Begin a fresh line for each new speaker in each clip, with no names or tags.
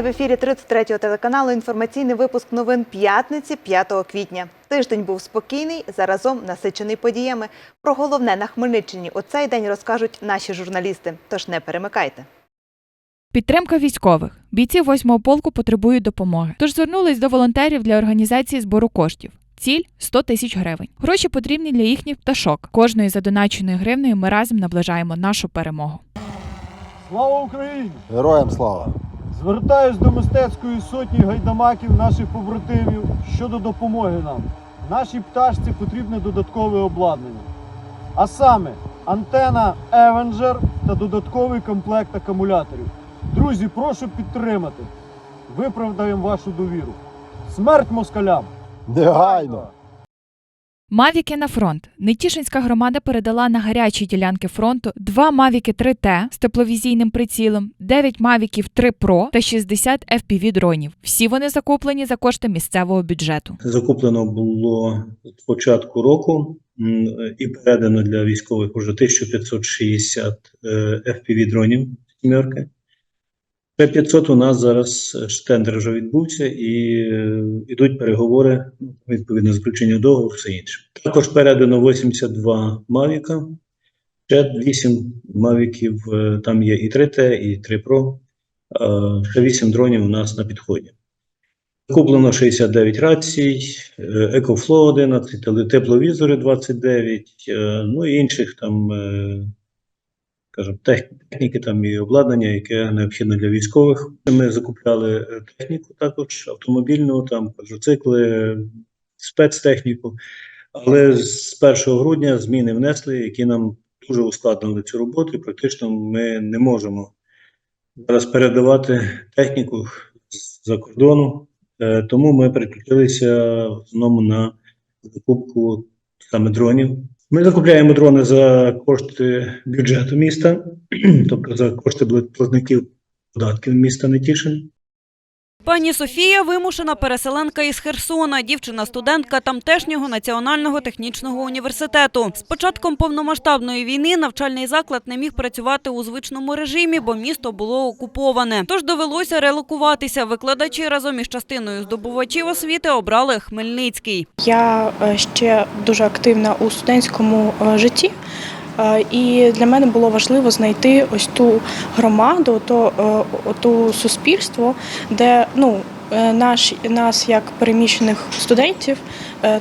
Вітаю в ефірі 33-го телеканалу. Інформаційний випуск новин п'ятниці 5 квітня. Тиждень був спокійний, заразом насичений подіями. Про головне на Хмельниччині у цей день розкажуть наші журналісти. Тож не перемикайте.
Підтримка військових. Бійці 8-го полку потребують допомоги. Тож звернулись до волонтерів для організації збору коштів. Ціль 100 тисяч гривень. Гроші потрібні для їхніх пташок. Кожною задоначеною гривнею ми разом наближаємо нашу перемогу.
Слава Україні!
Героям слава!
Звертаюсь до мистецької сотні гайдамаків наших побратимів щодо допомоги нам. Нашій пташці потрібне додаткове обладнання. А саме антена Avenger та додатковий комплект акумуляторів. Друзі, прошу підтримати. Виправдаємо вашу довіру. Смерть москалям!
Негайно!
Мавіки на фронт. Нетішинська громада передала на гарячі ділянки фронту два Мавіки 3Т з тепловізійним прицілом, 9 Мавіків 3 Pro та 60 FPV дронів. Всі вони закуплені за кошти місцевого бюджету.
Закуплено було з початку року і передано для військових уже 1560 е, FPV дронів сімерки. Ще 500 у нас зараз е, ж тендер вже відбувся і е, йдуть переговори, ну, відповідно, заключення договору, все інше. Також передано 82 Мавіка, ще 8 Мавіків, е, там є і 3Т, і 3 Pro, е, ще 8 дронів у нас на підході. Куплено 69 рацій, е, EcoFlow 11, теле- тепловізори 29, е, ну і інших там, е, скажімо, техніки там і обладнання, яке необхідно для військових. Ми закупляли е, техніку також, автомобільну, там квадроцикли, спецтехніку. Але з 1 грудня зміни внесли, які нам дуже ускладнили цю роботу, і практично ми не можемо зараз передавати техніку з-за кордону. Е, Тому ми переключилися в основному на закупку саме дронів. Ми закупляємо дрони за кошти бюджету міста, тобто за кошти платників податків міста Нетішин.
Пані Софія вимушена переселенка із Херсона, дівчина-студентка тамтешнього національного технічного університету. З початком повномасштабної війни навчальний заклад не міг працювати у звичному режимі, бо місто було окуповане. Тож довелося релокуватися. Викладачі разом із частиною здобувачів освіти обрали Хмельницький.
Я е, ще дуже активна у студентському е, житті. І для мене було важливо знайти ось ту громаду, то е, ту суспільство, де ну е, наш нас як переміщених студентів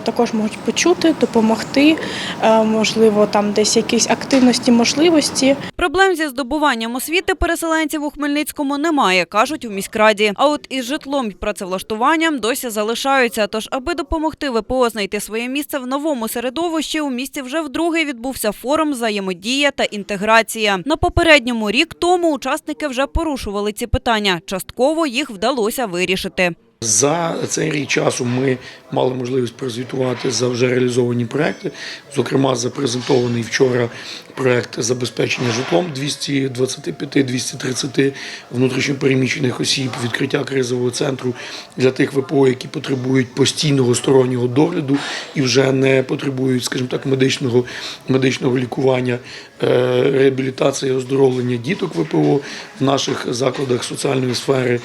також можуть почути, допомогти. е, Можливо, там десь якісь активності, можливості.
Проблем зі здобуванням освіти переселенців у Хмельницькому немає, кажуть у міськраді. А от із житлом і працевлаштуванням досі залишаються. Тож, аби допомогти ВПО знайти своє місце в новому середовищі, у місті вже вдруге відбувся форум взаємодія та інтеграція. На попередньому рік тому учасники вже порушували ці питання. Частково їх вдалося вирішити.
За цей рік часу ми мали можливість прозвітувати за вже реалізовані проекти. Зокрема, запрезентований вчора проект забезпечення житлом 225-230 внутрішньопереміщених осіб, відкриття кризового центру для тих ВПО, які потребують постійного стороннього догляду і вже не потребують, скажімо так, медичного, медичного лікування, Е, реабілітація і оздоровлення діток ВПО в наших закладах соціальної сфери.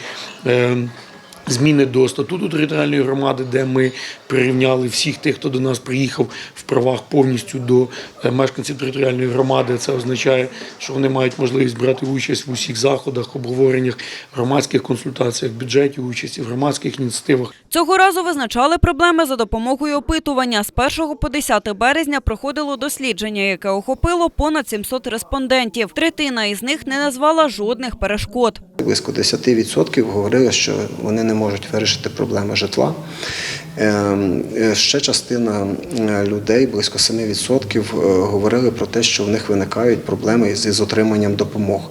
Зміни до статуту територіальної громади, де ми прирівняли всіх тих, хто до нас приїхав в правах повністю до е, мешканців територіальної громади. Це означає, що вони мають можливість брати участь в усіх заходах, обговореннях, громадських консультаціях, бюджеті, участі в громадських ініціативах.
Цього разу визначали проблеми за допомогою опитування. З 1 по 10 березня проходило дослідження, яке охопило понад 700 респондентів. Третина із них не назвала жодних перешкод.
Близько 10% говорили, що вони не можуть вирішити проблеми житла. Ем, е, Ще частина е, людей, близько 7%, е, говорили про те, що в них виникають проблеми із отриманням допомог.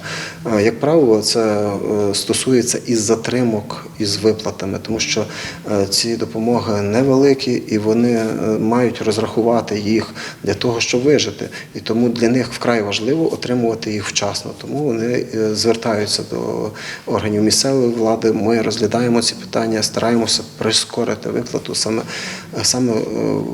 Як правило, це стосується із затримок із виплатами, тому що ці допомоги невеликі і вони мають розрахувати їх для того, щоб вижити. І тому для них вкрай важливо отримувати їх вчасно. Тому вони звертаються до органів місцевої влади. Ми розглядаємо ці питання, стараємося прискорити виплату саме, саме е,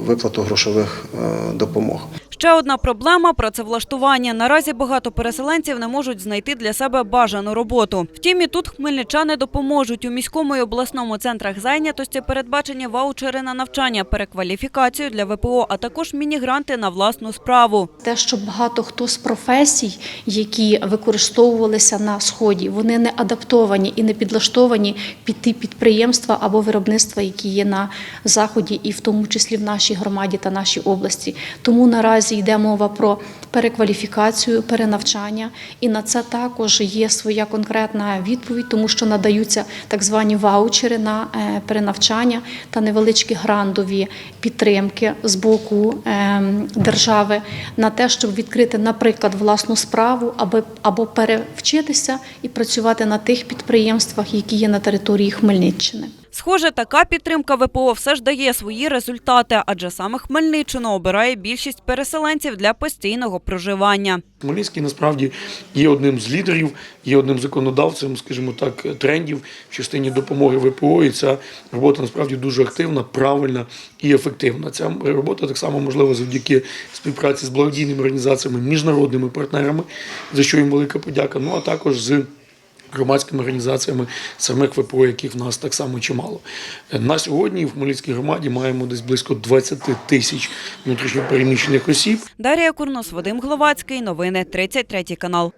виплату грошових е, допомог.
Ще одна проблема працевлаштування. Наразі багато переселенців не можуть знайти для себе бажану роботу. Втім, і тут хмельничани допоможуть у міському і обласному центрах зайнятості передбачені ваучери на навчання, перекваліфікацію для ВПО, а також мінігранти на власну справу.
Те, що багато хто з професій, які використовувалися на сході, вони не адаптовані і не підлаштовані під ті підприємства або виробництва, які є на заході, і в тому числі в нашій громаді та нашій області. Тому наразі йде мова про перекваліфікацію, перенавчання, і на це також є своя конкретна відповідь, тому що надаються так звані ваучери на е, перенавчання та невеличкі грантові підтримки з боку ем, держави на те, щоб відкрити, наприклад, власну справу, аби або перевчитися і працювати на тих підприємствах, які є на території Хмельниччини.
Схоже, така підтримка ВПО все ж дає свої результати, адже саме Хмельниччину обирає більшість переселенців для постійного проживання.
Хмельницький насправді є одним з лідерів, є одним законодавцем, скажімо так, трендів в частині допомоги ВПО. І ця робота насправді дуже активна, правильна і ефективна. Ця робота так само можлива завдяки співпраці з благодійними організаціями, міжнародними партнерами, за що їм велика подяка. Ну а також з громадськими організаціями самих ВПО, яких в нас так само чимало. На сьогодні в Хмельницькій громаді маємо десь близько 20 тисяч внутрішньопереміщених осіб.
Дар'я Курнос, Вадим Гловацький. Новини 33 канал.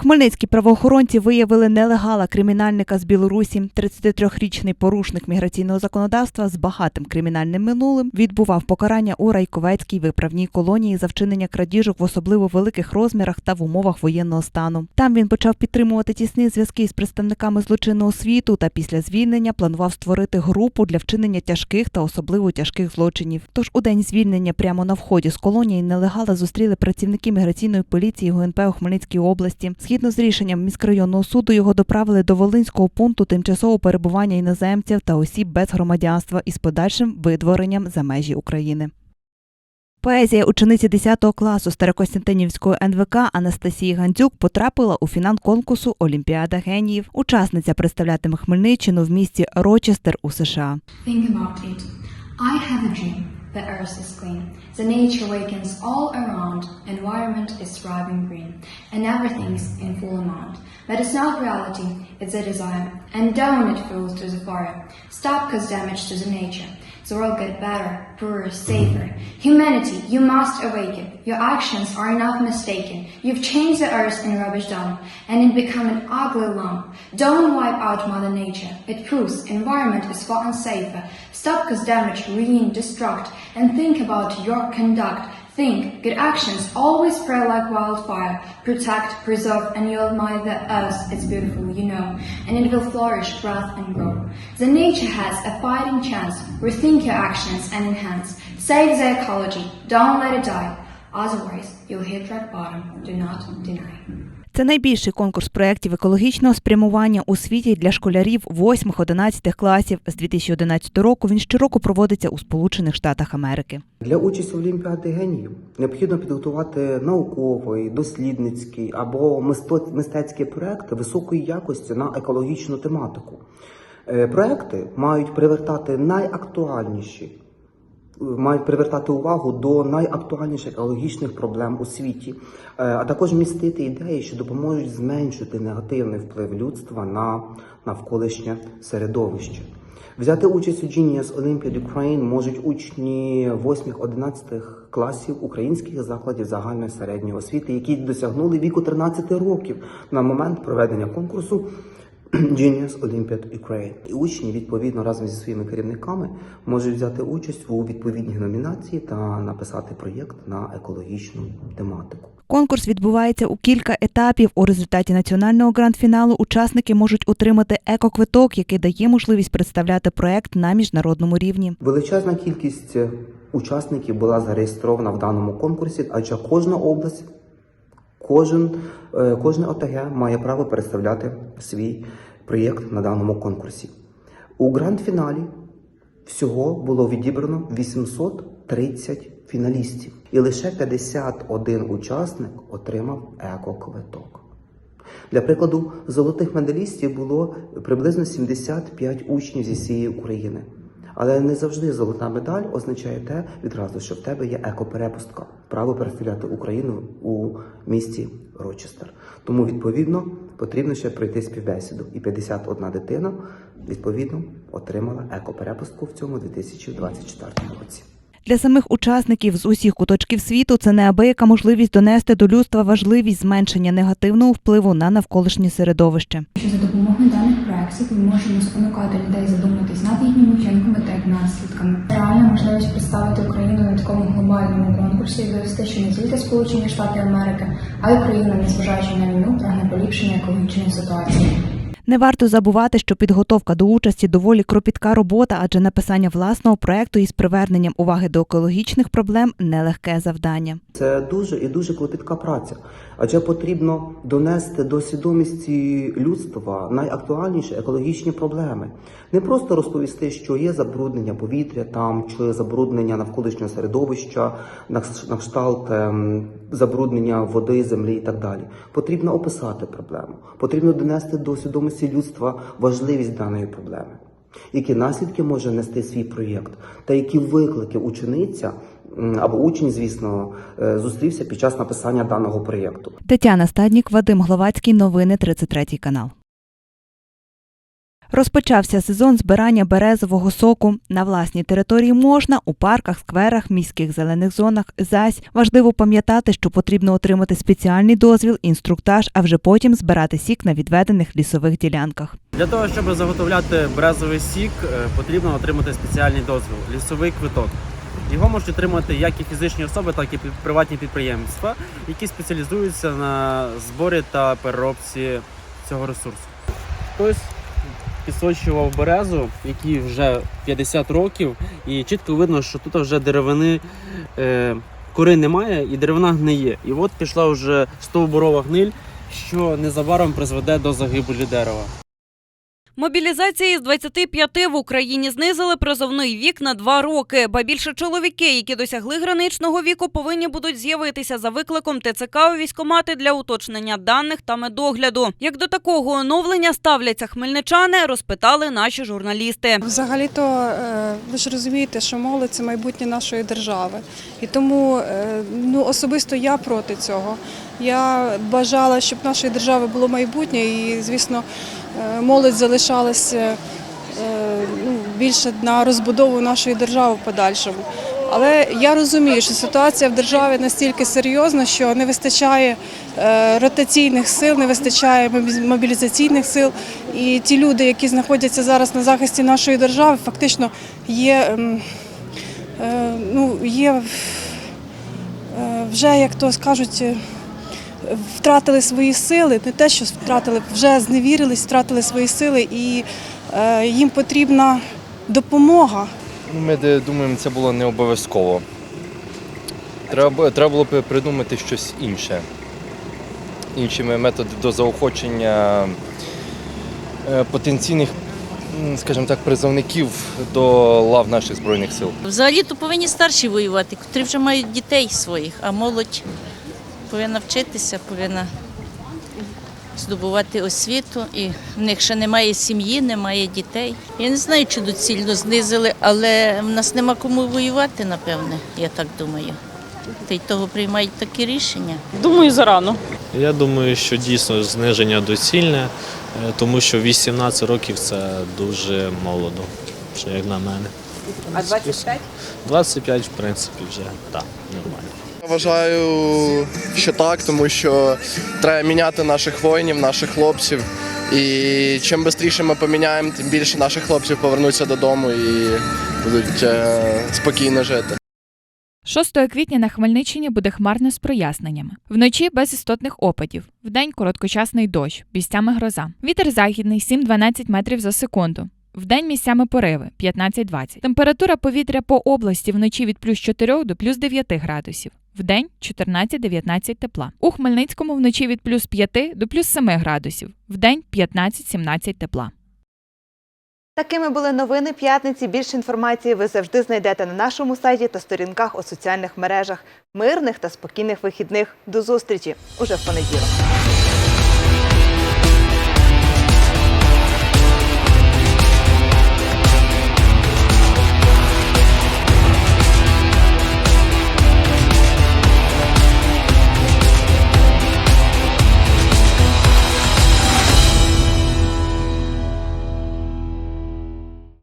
Хмельницькі правоохоронці виявили нелегала кримінальника з Білорусі. 33-річний порушник міграційного законодавства з багатим кримінальним минулим відбував покарання у Райковецькій виправній колонії за вчинення крадіжок в особливо великих розмірах та в умовах воєнного стану. Там він почав підтримувати тісні зв'язки з представниками злочинного світу та після звільнення планував створити групу для вчинення тяжких та особливо тяжких злочинів. Тож у день звільнення прямо на вході з колонії нелегала зустріли працівники міграційної поліції ГУНП у Хмельницькій області. Згідно з рішенням міськрайонного суду, його доправили до Волинського пункту тимчасового перебування іноземців та осіб без громадянства із подальшим видворенням за межі України. Поезія учениці 10 класу Старокостянтинівської НВК Анастасії Гандзюк потрапила у фінал конкурсу Олімпіада геніїв. Учасниця представлятиме Хмельниччину в місті Рочестер у США.
Think about it. I have a dream. The earth is clean. The nature wakens all around. Environment is thriving green. And everything's in full amount. But it's not reality, it's a desire. And down it falls to the fire. Stop cause damage to the nature. The world get better, poorer, safer. Humanity, you must awaken. Your actions are not mistaken. You've changed the earth in rubbish dump, and it become an ugly lump. Don't wipe out Mother Nature. It proves environment is far unsafer. Stop cause damage, ruin, destruct, and think about your conduct. Think, good actions always spread like wildfire. Protect, preserve, and you'll admire the earth. It's beautiful, you know, and it will flourish, breath, and grow. The nature has a fighting chance. Rethink your actions and enhance. Save the ecology. Don't let it die. Otherwise, you'll hit rock bottom. Do not deny.
Це найбільший конкурс проєктів екологічного спрямування у світі для школярів 8-11 класів. З 2011 року він щороку проводиться у Сполучених Штатах Америки.
Для участі в Олімпіаді геніїв необхідно підготувати науковий, дослідницький або мисто- мистецький проект високої якості на екологічну тематику. Е, Проекти мають привертати найактуальніші, мають привертати увагу до найактуальніших екологічних проблем у світі, е, а також містити ідеї, що допоможуть зменшити негативний вплив людства на навколишнє середовище. Взяти участь у Genius Olympiad Ukraine можуть учні 8-11 класів українських закладів загальної середньої освіти, які досягнули віку 13 років на момент проведення конкурсу Genius Olympiad Ukraine. І учні відповідно разом зі своїми керівниками можуть взяти участь у відповідній номінації та написати проєкт на екологічну тематику.
Конкурс відбувається у кілька етапів. У результаті національного гранд-фіналу учасники можуть отримати екоквиток, який дає можливість представляти проект на міжнародному рівні.
Величезна кількість учасників була зареєстрована в даному конкурсі, адже кожна область, кожен, е, кожне ОТГ має право представляти свій проєкт на даному конкурсі. У гранд-фіналі всього було відібрано 830 фіналістів, і лише 51 учасник отримав екоквиток. Для прикладу, золотих медалістів було приблизно 75 учнів зі всієї України. Але не завжди золота медаль означає те відразу, що в тебе є екоперепустка, право переселяти Україну у місті Рочестер. Тому відповідно потрібно ще пройти співбесіду. І 51 дитина відповідно отримала екоперепустку в цьому 2024 році.
Для самих учасників з усіх куточків світу це неабияка можливість донести до людства важливість зменшення негативного впливу на навколишнє середовище.
що за допомогою даних проєктів ми можемо спонукати людей задуматись над їхніми вчинками та їх наслідками. Реальна можливість представити Україну на такому глобальному конкурсі і довести, що не тільки Сполучені Штати Америки, а й Україна, незважаючи на війну, прагне поліпшення екологічної ситуації.
Не варто забувати, що підготовка до участі доволі кропітка робота, адже написання власного проекту із приверненням уваги до екологічних проблем нелегке завдання.
Це дуже і дуже клопітка праця, адже потрібно донести до свідомості людства найактуальніші екологічні проблеми. Не просто розповісти, що є забруднення повітря там, чи забруднення навколишнього середовища, на кшталт ем, забруднення води, землі і так далі. Потрібно описати проблему, потрібно донести до свідомості людства важливість даної проблеми. Які наслідки може нести свій проєкт, та які виклики учениця або учень, звісно, е, зустрівся під час написання даного проєкту.
Тетяна Стаднік, Вадим Гловацький, новини 33 канал. Розпочався сезон збирання березового соку. На власній території можна у парках, скверах, міських зелених зонах. Зась важливо пам'ятати, що потрібно отримати спеціальний дозвіл, інструктаж, а вже потім збирати сік на відведених лісових ділянках.
Для того, щоб заготовляти березовий сік, е, потрібно отримати спеціальний дозвіл лісовий квиток. Його можуть отримати як і фізичні особи, так і приватні підприємства, які спеціалізуються на зборі та переробці цього ресурсу. Хтось підсочував березу, якій вже 50 років, і чітко видно, що тут вже деревини е, кори немає і деревина гниє. І от пішла вже стовбурова гниль, що незабаром призведе до загибелі дерева.
Мобілізації з 25 в Україні знизили призовний вік на два роки. Ба більше чоловіки, які досягли граничного віку, повинні будуть з'явитися за викликом ТЦК у військкомати для уточнення даних та медогляду. Як до такого оновлення ставляться хмельничани, розпитали наші журналісти.
Взагалі-то е, ви ж розумієте, що молодь це майбутнє нашої держави. І тому е, ну, особисто я проти цього. Я бажала, щоб нашої держави було майбутнє, і, звісно, молодь залишалася е, ну, більше на розбудову нашої держави в подальшому. Але я розумію, що ситуація в державі настільки серйозна, що не вистачає е, ротаційних сил, не вистачає мобі- мобілізаційних сил. І ті люди, які знаходяться зараз на захисті нашої держави, фактично є, ем, е, ну, є е, вже, як то скажуть, е, втратили свої сили, не те, що втратили, вже зневірились, втратили свої сили, і е, їм потрібна допомога.
Ну, Ми думаємо, це було не обов'язково. Треба, треба було б придумати щось інше. Інші методи до заохочення е, потенційних, скажімо так, призовників до лав наших Збройних сил.
Взагалі-то повинні старші воювати, котрі вже мають дітей своїх, а молодь повинна вчитися, повинна здобувати освіту. І в них ще немає сім'ї, немає дітей. Я не знаю, чи доцільно знизили, але в нас нема кому воювати, напевне, я так думаю. Та й того приймають такі рішення.
Думаю, зарано.
Я думаю, що дійсно зниження доцільне, е, тому що 18 років це дуже молодо, що як на мене.
А 25?
25, в принципі, вже так, нормально.
Вважаю, що так, тому що треба міняти наших воїнів, наших хлопців. І чим швидше ми поміняємо, тим більше наших хлопців повернуться додому і будуть е, спокійно жити.
6 квітня на Хмельниччині буде хмарно з проясненнями. Вночі без істотних опадів. Вдень короткочасний дощ, місцями гроза. Вітер західний 7-12 метрів за секунду. Вдень місцями пориви 15-20. Температура повітря по області вночі від плюс 4 до плюс 9 градусів. Вдень 14-19 тепла. У Хмельницькому вночі від плюс 5 до плюс 7 градусів. Вдень 15-17 тепла.
Такими були новини п'ятниці. Більше інформації ви завжди знайдете на нашому сайті та сторінках у соціальних мережах. Мирних та спокійних вихідних. До зустрічі уже в понеділок.